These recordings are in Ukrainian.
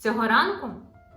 Цього ранку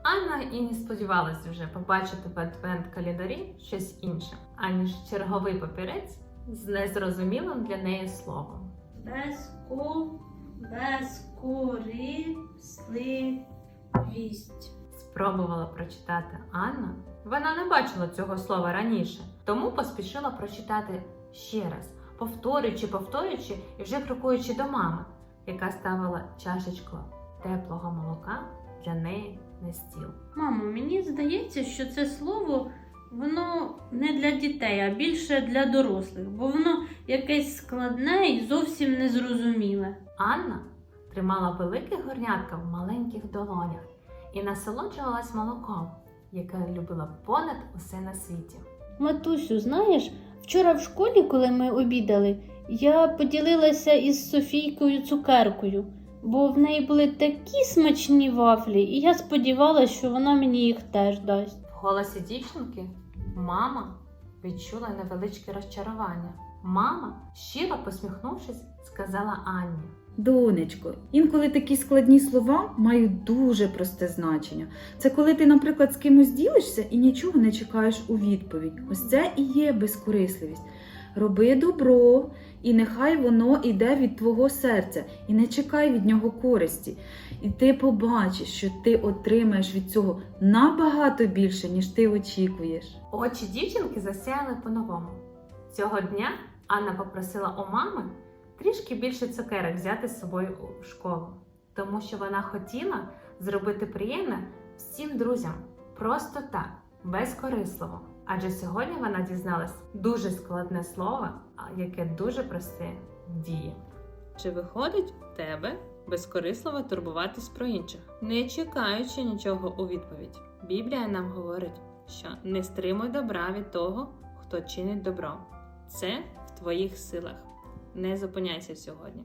Анна і не сподівалася вже побачити в адвент-календарі щось інше, аніж черговий папірець з незрозумілим для неї словом. Безку, безкорисливість. Спробувала прочитати Анна. Вона не бачила цього слова раніше, тому поспішила прочитати ще раз, повторюючи, повторюючи і вже крокуючи до мами, яка ставила чашечку теплого молока для неї на стіл. Мамо, мені здається, що це слово воно не для дітей, а більше для дорослих, бо воно якесь складне і зовсім незрозуміле. Анна тримала велике горнятка в маленьких долонях і насолоджувалась молоком, яке любила понад усе на світі. Матусю, знаєш, вчора в школі, коли ми обідали, я поділилася із Софійкою цукеркою, бо в неї були такі смачні вафлі, і я сподівалася, що вона мені їх теж дасть. В голосі дівчинки мама відчула невеличке розчарування. Мама, щиро посміхнувшись, сказала Анні. Донечко, інколи такі складні слова мають дуже просте значення. Це коли ти, наприклад, з кимось ділишся і нічого не чекаєш у відповідь. Ось це і є безкорисливість. Роби добро, і нехай воно йде від твого серця, і не чекай від нього користі. І ти побачиш, що ти отримаєш від цього набагато більше, ніж ти очікуєш. Очі дівчинки засяяли по-новому. Цього дня Анна попросила у мами трішки більше цукерок взяти з собою у школу, тому що вона хотіла зробити приємне всім друзям просто так, безкорисливо. Адже сьогодні вона дізналась дуже складне слово, яке дуже просте в дії. Чи виходить в тебе безкорисливо турбуватись про інших, не чекаючи нічого у відповідь? Біблія нам говорить, що не стримуй добра від того, хто чинить добро. Це в твоїх силах. Не зупиняйся сьогодні.